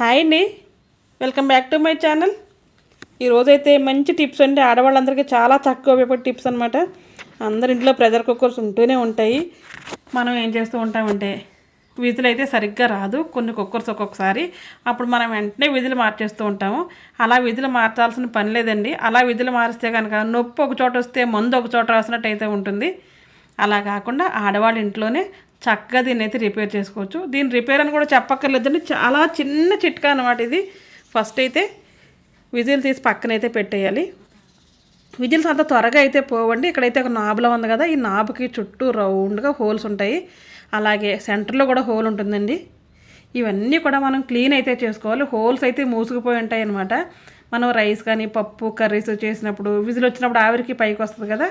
Hi అండి. Welcome back to my channel. ఈరోజైతే మంచి టిప్స్ అండి. ఆడవాళ్ళందరికీ చాలా తక్కువ ఉపయోగపడే టిప్స్ అనమాట అందరి ఇంట్లో ప్రెషర్ కుక్కర్స్ ఉంటూనే ఉంటాయి. మనం ఏం చేస్తూ ఉంటామంటే విధులు అయితే సరిగ్గా రాదు. కొన్ని కుక్కర్స్ ఒక్కొక్కసారి అప్పుడు మనం వెంటనే విధులు మార్చేస్తూ ఉంటాము. అలా విధులు మార్చాల్సిన పని లేదండి. అలా విధులు మారిస్తే కనుక నొప్పి ఒక చోట వస్తే మందు ఒక చోట రాసినట్టు అయితే ఉంటుంది. అలా కాకుండా ఆడవాళ్ళ ఇంట్లోనే చక్కగా దీన్ని అయితే రిపేర్ చేసుకోవచ్చు. దీని రిపేర్ అని కూడా చెప్పక్కర్లేదండి. చాలా చిన్న చిట్కా అనమాట ఇది. ఫస్ట్ అయితే విజిల్ తీసి పక్కనైతే పెట్టేయాలి. విజిల్స్ అంత త్వరగా అయితే పోవండి. ఇక్కడైతే ఒక నాబులో ఉంది కదా ఈ నాబుకి చుట్టూ రౌండ్గా హోల్స్ ఉంటాయి. అలాగే సెంటర్లో కూడా హోల్ ఉంటుందండి. ఇవన్నీ కూడా మనం క్లీన్ అయితే చేసుకోవాలి. హోల్స్ అయితే మూసుకుపోయి ఉంటాయి అనమాట మనం రైస్ కానీ పప్పు కర్రీస్ చేసినప్పుడు విజిల్ వచ్చినప్పుడు ఆవిరికి పైకి వస్తుంది కదా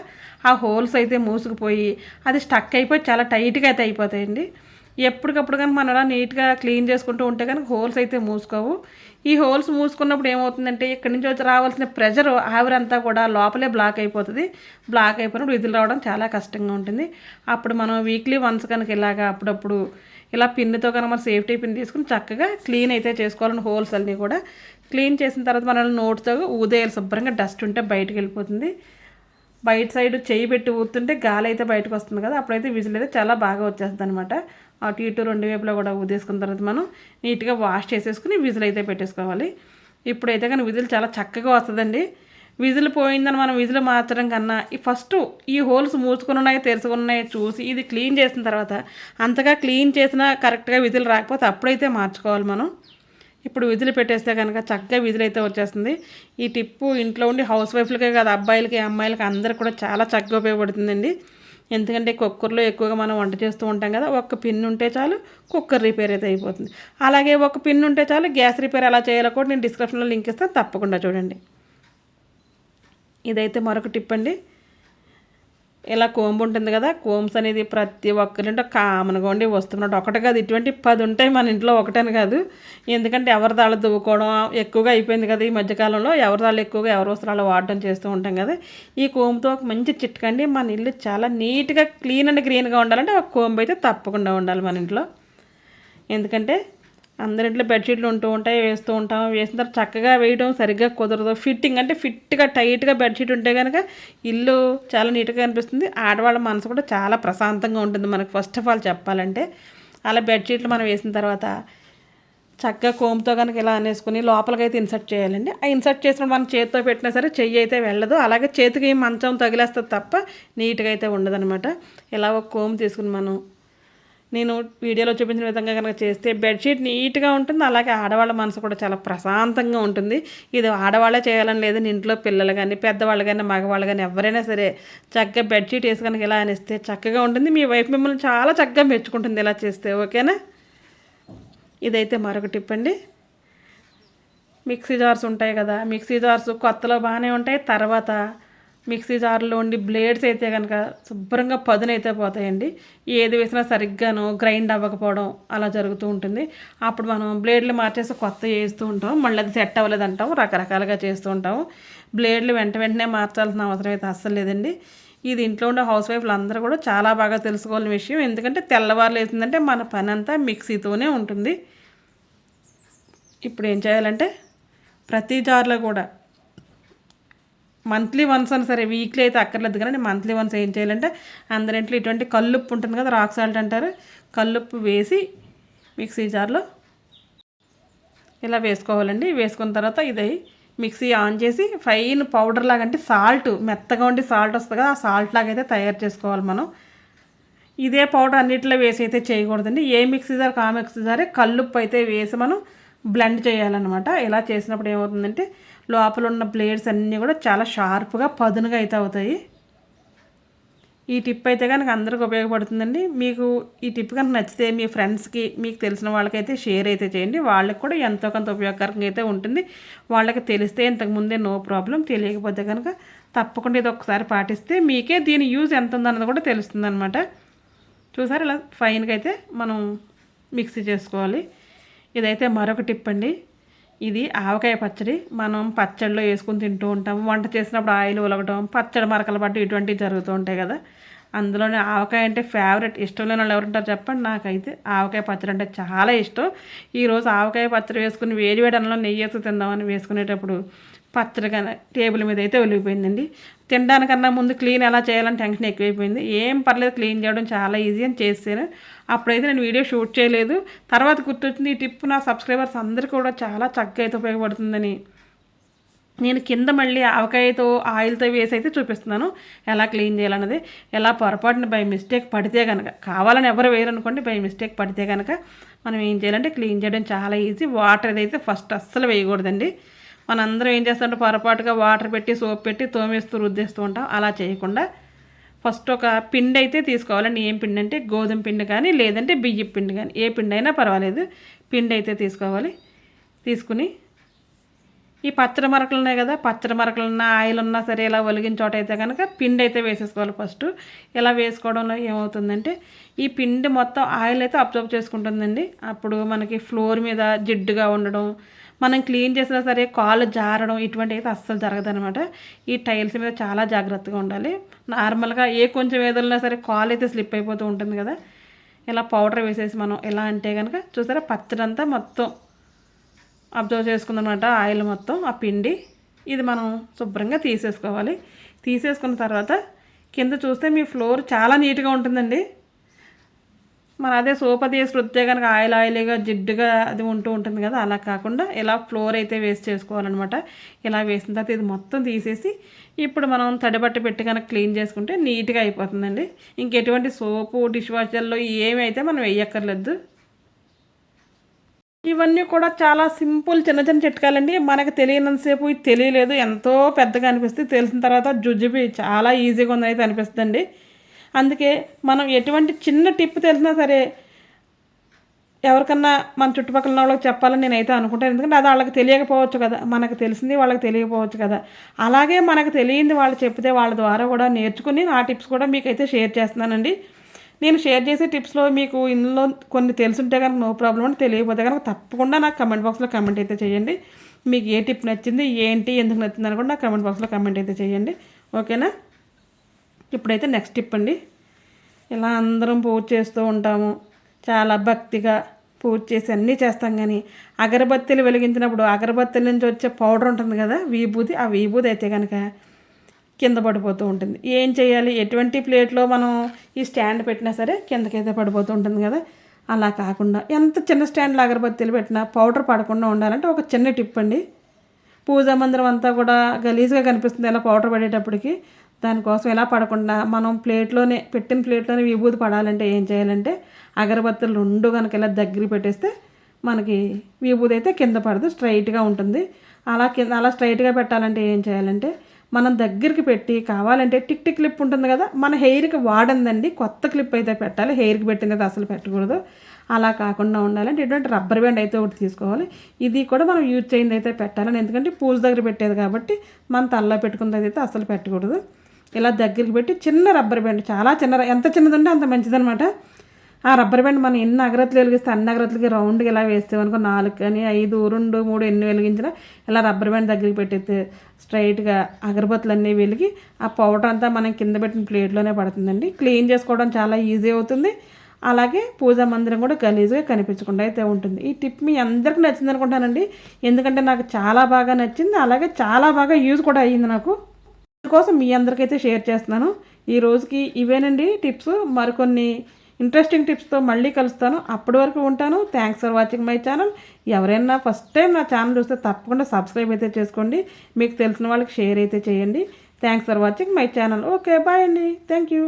ఆ హోల్స్ అయితే మూసుకుపోయి అది స్టక్ అయిపోయి చాలా టైట్గా అయితే అయిపోతాయండి. ఎప్పటికప్పుడు కనుక మనం అలా నీట్గా క్లీన్ చేసుకుంటూ ఉంటే కనుక హోల్స్ అయితే మూసుకోవు. ఈ హోల్స్ మూసుకున్నప్పుడు ఏమవుతుందంటే ఇక్కడి నుంచి వచ్చి రావాల్సిన ప్రెషర్ ఆవిరంతా కూడా లోపలే బ్లాక్ అయిపోతుంది. బ్లాక్ అయిపోయినప్పుడు విధులు రావడం చాలా కష్టంగా ఉంటుంది. అప్పుడు మనం వీక్లీ వన్స్ కనుక ఇలాగా అప్పుడప్పుడు ఇలా పిన్నుతో కనుక మనం సేఫ్టీ పిన్ తీసుకుని చక్కగా క్లీన్ అయితే చేసుకోవాలని హోల్స్ అన్నీ కూడా. క్లీన్ చేసిన తర్వాత మనం నోట్తో ఊదేయాలి శుభ్రంగా. డస్ట్ ఉంటే బయటకు వెళ్ళిపోతుంది. బయట సైడ్ చేయి పెట్టి ఊతుంటే గాలి అయితే బయటకు వస్తుంది కదా. అప్పుడైతే విజిల్ అయితే చాలా బాగా వచ్చేస్తుంది అనమాట అటు ఇటు రెండు వైపులా కూడా ఊదేసుకున్న తర్వాత మనం నీట్గా వాష్ చేసేసుకుని విజిల్ అయితే పెట్టేసుకోవాలి. ఇప్పుడైతే కానీ విజిల్ చాలా చక్కగా వస్తుందండి. విజిల్ పోయిందని మనం విజిల్ మార్చడం కన్నా ఈ ఫస్ట్ ఈ హోల్స్ మూసుకుని ఉన్నాయి తెరుచుకుని ఉన్నాయి చూసి ఇది క్లీన్ చేసిన తర్వాత అంతగా క్లీన్ చేసినా కరెక్ట్గా విజిల్ రాకపోతే అప్పుడైతే మార్చుకోవాలి మనం. ఇప్పుడు విధులు పెట్టేస్తే కనుక చక్కగా విధులు అయితే వచ్చేస్తుంది. ఈ టిప్పు ఇంట్లో ఉండి హౌస్ వైఫ్లకే కాదు అబ్బాయిలకి అమ్మాయిలకి అందరికి కూడా చాలా చక్కగా ఉపయోగపడుతుందండి. ఎందుకంటే కుక్కర్లో ఎక్కువగా మనం వంట చేస్తూ ఉంటాం కదా ఒక్క పిన్ ఉంటే చాలు కుక్కర్ రిపేర్ అయితే అయిపోతుంది. అలాగే ఒక పిన్ ఉంటే చాలు గ్యాస్ రిపేర్ ఎలా చేయాలో కూడా నేను డిస్క్రిప్షన్లో లింక్ ఇస్తాను తప్పకుండా చూడండి. ఇదైతే మరొక టిప్ అండి. ఇలా కోంబు ఉంటుంది కదా కోమ్స్ అనేది ప్రతి ఒక్కరింటో కామన్గా ఉండి వస్తున్నట్టు. ఒకటి కాదు ఇటువంటి పది ఉంటాయి మన ఇంట్లో ఒకటని కాదు. ఎందుకంటే ఎవరి దాళ్ళు దువ్వుకోవడం ఎక్కువగా అయిపోయింది కదా ఈ మధ్యకాలంలో ఎవరి దాళ్ళు ఎక్కువగా ఎవరి వస్త్రాలు వాడటం చేస్తూ ఉంటాం కదా. ఈ కోంబుతో ఒక మంచి చిట్కండి మన ఇల్లు చాలా నీట్గా క్లీన్ అండ్ గ్రీన్గా ఉండాలంటే ఒక కోంబు అయితే తప్పకుండా ఉండాలి మన ఇంట్లో. ఎందుకంటే అందరింట్లో బెడ్షీట్లు ఉంటూ ఉంటాయి వేస్తూ ఉంటాం. వేసిన తర్వాత చక్కగా వేయడం సరిగ్గా కుదరదు. ఫిట్టింగ్ అంటే ఫిట్గా టైట్గా బెడ్షీట్ ఉంటే కనుక ఇల్లు చాలా నీట్గా అనిపిస్తుంది. ఆడవాళ్ళ మనసు కూడా చాలా ప్రశాంతంగా ఉంటుంది మనకు. ఫస్ట్ ఆఫ్ ఆల్ చెప్పాలంటే అలా బెడ్షీట్లు మనం వేసిన తర్వాత చక్కగా కోమ్తో కనుక ఇలా అనేసుకుని లోపలికైతే ఇన్సర్ట్ చేయాలండి. ఆ ఇన్సర్ట్ చేసినప్పుడు మనం చేతితో పెట్టినా సరే చెయ్యి అయితే వెళ్ళదు. అలాగే చేతికి మంచం తగిలేస్తుంది తప్ప నీట్గా అయితే ఉండదనమాట ఇలా ఒక కోమ్ తీసుకుని మనం నేను వీడియోలో చూపించిన విధంగా కనుక చేస్తే బెడ్షీట్ నీట్గా ఉంటుంది. అలాగే ఆడవాళ్ళ మనసు కూడా చాలా ప్రశాంతంగా ఉంటుంది. ఇది ఆడవాళ్ళే చేయాలని లేదు. ఇంట్లో పిల్లలు కానీ పెద్దవాళ్ళు కానీ మగవాళ్ళు కానీ ఎవరైనా సరే చక్కగా బెడ్షీట్ వేసి కనుక ఇలా అనిస్తే చక్కగా ఉంటుంది. మీ వైఫ్ మిమ్మల్ని చాలా చక్కగా మెచ్చుకుంటుంది ఇలా చేస్తే. ఓకేనా? ఇదైతే మరొక టిప్ అండి. మిక్సీ జార్స్ ఉంటాయి కదా మిక్సీ జార్స్ కొత్తలో బాగానే ఉంటాయి. తర్వాత మిక్సీ జార్లో ఉండి బ్లేడ్స్ అయితే కనుక శుభ్రంగా పదునైతే పోతాయండి. ఏది వేసినా సరిగ్గాను గ్రైండ్ అవ్వకపోవడం అలా జరుగుతూ ఉంటుంది. అప్పుడు మనం బ్లేడ్లు మార్చేసి కొత్త వేస్తూ ఉంటాం. మళ్ళీ అది సెట్ అవ్వలేదు అంటాం. రకరకాలుగా చేస్తూ ఉంటాం. బ్లేడ్లు వెంట వెంటనే మార్చాల్సిన అవసరం అయితే అస్సలు లేదండి. ఇది ఇంట్లో ఉండే హౌస్ వైఫ్లు అందరూ కూడా చాలా బాగా తెలుసుకోవాలని విషయం. ఎందుకంటే తెల్లవారులు వేసిందంటే మన పని అంతా మిక్సీతోనే ఉంటుంది. ఇప్పుడు ఏం చేయాలంటే ప్రతి జార్లో కూడా మంత్లీ వన్స్ అని సరే వీక్లీ అయితే అక్కర్లేదు కానీ మంత్లీ వన్స్ ఏం చేయాలంటే అందరింట్లో ఇటువంటి కల్లుప్పు ఉంటుంది కదా రాక్ సాల్ట్ అంటారు. కల్లుప్పు వేసి మిక్సీ జార్లో ఇలా వేసుకోవాలండి. వేసుకున్న తర్వాత ఇది మిక్సీ ఆన్ చేసి ఫైన్ పౌడర్ లాగా అంటే సాల్ట్ మెత్తగా ఉండి సాల్ట్ వస్తుంది కదా ఆ సాల్ట్ లాగా అయితే తయారు చేసుకోవాలి మనం. ఇదే పౌడర్ అన్నింటిలో వేసి అయితే చేయకూడదండి. ఏ మిక్సీ జార్ ఆ మిక్సీ జారే కల్లుప్పు అయితే వేసి మనం బ్లెండ్ చేయాలన్నమాట. ఇలా చేసినప్పుడు ఏమవుతుందంటే లోపల ఉన్న బ్లేడ్స్ అన్నీ కూడా చాలా షార్ప్గా పదునుగా అయితే అవుతాయి. ఈ టిప్ అయితే కనుక అందరికి ఉపయోగపడుతుందండి. మీకు ఈ టిప్ కనుక నచ్చితే మీ ఫ్రెండ్స్కి మీకు తెలిసిన వాళ్ళకైతే షేర్ అయితే చేయండి. వాళ్ళకి కూడా ఎంతో కొంత ఉపయోగకరంగా అయితే ఉంటుంది. వాళ్ళకి తెలిస్తే ఇంతకుముందే నో ప్రాబ్లం తెలియకపోతే కనుక తప్పకుండా ఇది ఒకసారి పాటిస్తే మీకే దీని యూజ్ ఎంత ఉందన్నది కూడా తెలుస్తుంది అనమాట చూసారు ఇలా ఫైన్గా అయితే మనం మిక్సీ చేసుకోవాలి. ఇదైతే మరొక టిప్ అండి. ఇది ఆవకాయ పచ్చడి. మనం పచ్చడిలో వేసుకుని తింటూ ఉంటాం వంట చేసినప్పుడు ఆయిల్ ఉలగటం పచ్చడి మరకలు పట్టు ఇటువంటివి జరుగుతూ ఉంటాయి కదా. అందులోనే ఆవకాయ అంటే ఫేవరెట్ ఇష్టం లేని వాళ్ళు ఎవరుంటారు చెప్పండి. నాకైతే ఆవకాయ పచ్చడి అంటే చాలా ఇష్టం. ఈరోజు ఆవకాయ పచ్చడి వేసుకుని వేడి వేడి అన్నంలో నెయ్యి వేసుకు తిందామని వేసుకునేటప్పుడు పచ్చడి కానీ టేబుల్ మీద అయితే వెలిగిపోయిందండి తినడానికన్నా ముందు క్లీన్ ఎలా చేయాలని టెన్షన్ ఎక్కువైపోయింది. ఏం పర్లేదు క్లీన్ చేయడం చాలా ఈజీ అని చేసాను అప్పుడైతే నేను వీడియో షూట్ చేయలేదు. తర్వాత గుర్తొచ్చింది ఈ టిప్ నా సబ్స్క్రైబర్స్ అందరికీ కూడా చాలా చక్కగా అయితే ఉపయోగపడుతుందని. నేను కింద మళ్ళీ ఆవకాయతో ఆయిల్తో వేసి అయితే చూపిస్తున్నాను. ఎలా క్లీన్ చేయాలన్నది. ఎలా పొరపాటున బై మిస్టేక్ పడితే కనుక కావాలని ఎవరు వేయరనుకోండి బై మిస్టేక్ పడితే కనుక మనం ఏం చేయాలంటే క్లీన్ చేయడం చాలా ఈజీ. వాటర్ ఏదైతే ఫస్ట్ అస్సలు వేయకూడదండి. మనందరం ఏం చేస్తామంటే పొరపాటుగా వాటర్ పెట్టి సోప్ పెట్టి తోమేస్తూ రుద్దేస్తూ ఉంటాం. అలా చేయకుండా ఫస్ట్ ఒక పిండి అయితే తీసుకోవాలండి ఏం పిండి అంటే గోధుమ పిండి కానీ లేదంటే బియ్యం పిండి కానీ. ఏ పిండి అయినా పర్వాలేదు. పిండి అయితే తీసుకోవాలి. తీసుకుని ఈ పచ్చడి మరకలు ఉన్నాయి కదా పచ్చడి మరకలు ఉన్న ఆయిల్ ఉన్నా సరే ఇలా ఒలిగిన చోట అయితే కనుక పిండి అయితే వేసేసుకోవాలి ఫస్ట్. ఇలా వేసుకోవడంలో ఏమవుతుందంటే ఈ పిండి మొత్తం ఆయిల్ అయితే అబ్జర్వ్ చేసుకుంటుందండి. అప్పుడు మనకి ఫ్లోర్ మీద జిడ్డుగా ఉండడం మనం క్లీన్ చేసినా సరే కాళ్ళు జారడం ఇటువంటి అయితే అస్సలు జరగదనమాట ఈ టైల్స్ మీద చాలా జాగ్రత్తగా ఉండాలి. నార్మల్గా ఏ కొంచెం ఏదైనా సరే కాలు అయితే స్లిప్ అయిపోతూ ఉంటుంది కదా. ఇలా పౌడర్ వేసేసి మనం ఎలా అంటే కనుక చూసారా పచ్చడంతా మొత్తం అబ్జర్వ్ చేసుకుందనమాట ఆయిల్ మొత్తం ఆ పిండి. ఇది మనం శుభ్రంగా తీసేసుకోవాలి. తీసేసుకున్న తర్వాత కింద చూస్తే మీ ఫ్లోర్ చాలా నీట్గా ఉంటుందండి. మన అదే సోప్ అది వేసి కనుక ఆయిల్ ఆయిల్గా జిడ్డుగా అది ఉంటూ ఉంటుంది కదా అలా కాకుండా ఇలా ఫ్లోర్ అయితే వేస్ట్ చేసుకోవాలన్నమాట. ఇలా వేసిన తర్వాత ఇది మొత్తం తీసేసి ఇప్పుడు మనం తడిబట్ట పెట్టి కనుక క్లీన్ చేసుకుంటే నీట్గా అయిపోతుందండి. ఇంకెటువంటి సోపు డిష్ వాషర్లో ఏమి అయితే మనం వేయక్కర్లేదు. ఇవన్నీ కూడా చాలా సింపుల్ చిన్న చిన్న చిట్కాలండి. మనకు తెలియనంతసేపు ఇది తెలియలేదు. ఎంతో పెద్దగా అనిపిస్తుంది తెలిసిన తర్వాత జుజుబి చాలా ఈజీగా ఉందని అయితే అనిపిస్తుంది అందుకే మనం ఎటువంటి చిన్న టిప్ తెలిసినా సరే ఎవరికన్నా మన చుట్టుపక్కల వాళ్ళకి చెప్పాలని నేనైతే అనుకుంటాను. ఎందుకంటే అది వాళ్ళకి తెలియకపోవచ్చు కదా. మనకు తెలిసింది వాళ్ళకి తెలియకపోవచ్చు కదా. అలాగే మనకు తెలియంది వాళ్ళు చెప్తే వాళ్ళ ద్వారా కూడా నేర్చుకుని ఆ టిప్స్ కూడా మీకైతే షేర్ చేస్తున్నానండి. నేను షేర్ చేసే టిప్స్లో మీకు ఇందులో కొన్ని తెలుసుంటే కనుక నో ప్రాబ్లం అని తెలియకపోతే కనుక తప్పకుండా నాకు కమెంట్ బాక్స్లో కమెంట్ అయితే చేయండి. మీకు ఏ టిప్ నచ్చింది ఏంటి ఎందుకు నచ్చింది అని కూడా నాకు కమెంట్ బాక్స్లో కమెంట్ అయితే చేయండి. ఓకేనా? ఇప్పుడైతే నెక్స్ట్ టిప్ అండి. ఇలా అందరం పూజ చేస్తూ ఉంటాము. చాలా భక్తిగా పూజ చేసి అన్నీ చేస్తాం కానీ అగరబత్తీలు వెలిగించినప్పుడు అగరబత్తీల నుంచి వచ్చే పౌడర్ ఉంటుంది కదా వీభూతి ఆ వీభూతి అయితే కనుక కింద పడిపోతూ ఉంటుంది. ఏం చేయాలి? ఎటువంటి ప్లేట్లో మనం ఈ స్టాండ్ పెట్టినా సరే కిందకైతే పడిపోతూ ఉంటుంది కదా. అలా కాకుండా ఎంత చిన్న స్టాండ్లో అగరబత్తీలు పెట్టినా పౌడర్ పడకుండా ఉండాలంటే ఒక చిన్న టిప్ అండి. పూజా మందిరం అంతా కూడా గలీజ్గా కనిపిస్తుంది. ఇలా పౌడర్ పడేటప్పటికి దానికోసం ఎలా పడకుండా మనం ప్లేట్లోనే పెట్టిన ప్లేట్లోనే విభూతి పడాలంటే ఏం చేయాలంటే అగరబత్తులు రెండు కనుక ఇలా దగ్గర పెట్టేస్తే మనకి విభూతి అయితే కింద పడదు స్ట్రైట్గా ఉంటుంది. అలా కింద అలా స్ట్రైట్గా పెట్టాలంటే ఏం చేయాలంటే మనం దగ్గరికి పెట్టి కావాలంటే టిక్ టిక్ క్లిప్ ఉంటుంది కదా మన హెయిర్కి వాడందండి కొత్త క్లిప్ అయితే పెట్టాలి హెయిర్కి పెట్టింది అయితే అసలు పెట్టకూడదు. అలా కాకుండా ఉండాలంటే ఇటువంటి రబ్బర్ బ్యాండ్ అయితే ఒకటి తీసుకోవాలి. ఇది కూడా మనం యూజ్ చేయింది అయితే పెట్టాలని ఎందుకంటే పూజ దగ్గర పెట్టేది కాబట్టి మన తల్లో పెట్టుకున్నది అయితే అసలు పెట్టకూడదు. ఇలా దగ్గరికి పెట్టి చిన్న రబ్బర్ బ్యాండ్ చాలా చిన్న ఎంత చిన్నదంటే అంత మంచిదనమాట ఆ రబ్బర్ బ్యాండ్ మనం ఎన్ని అగరత్తులు వెలిగిస్తే అన్ని అగరత్తులకి రౌండ్గా ఇలా వేస్తామనుకో నాలుగు కానీ ఐదు రెండు మూడు ఎన్ని వెలిగించినా ఇలా రబ్బర్ బ్యాండ్ దగ్గరికి పెట్టేస్తే స్ట్రైట్గా అగరబత్తులు అన్నీ వెలిగి ఆ పౌడర్ అంతా మనం కింద పెట్టిన ప్లేట్లోనే పడుతుందండి. క్లీన్ చేసుకోవడం చాలా ఈజీ అవుతుంది. అలాగే పూజా మందిరం కూడా గలీజ్గా కనిపించకుండా అయితే ఉంటుంది. ఈ టిప్ మీ అందరికీ నచ్చింది అనుకుంటానండి ఎందుకంటే నాకు చాలా బాగా నచ్చింది. అలాగే చాలా బాగా యూజ్ కూడా అయ్యింది నాకు. కోసం మీ అందరికైతే షేర్ చేస్తున్నాను. ఈ రోజుకి ఇవేనండి టిప్స్. మరికొన్ని ఇంట్రెస్టింగ్ టిప్స్తో మళ్ళీ కలుస్తాను. అప్పటి వరకు ఉంటాను. Thanks for watching my channel ఎవరైనా ఫస్ట్ టైం నా ఛానల్ చూస్తే తప్పకుండా సబ్స్క్రైబ్ అయితే చేసుకోండి. మీకు తెలిసిన వాళ్ళకి షేర్ అయితే చేయండి. Thanks for watching my channel okay bye అండి. Thank you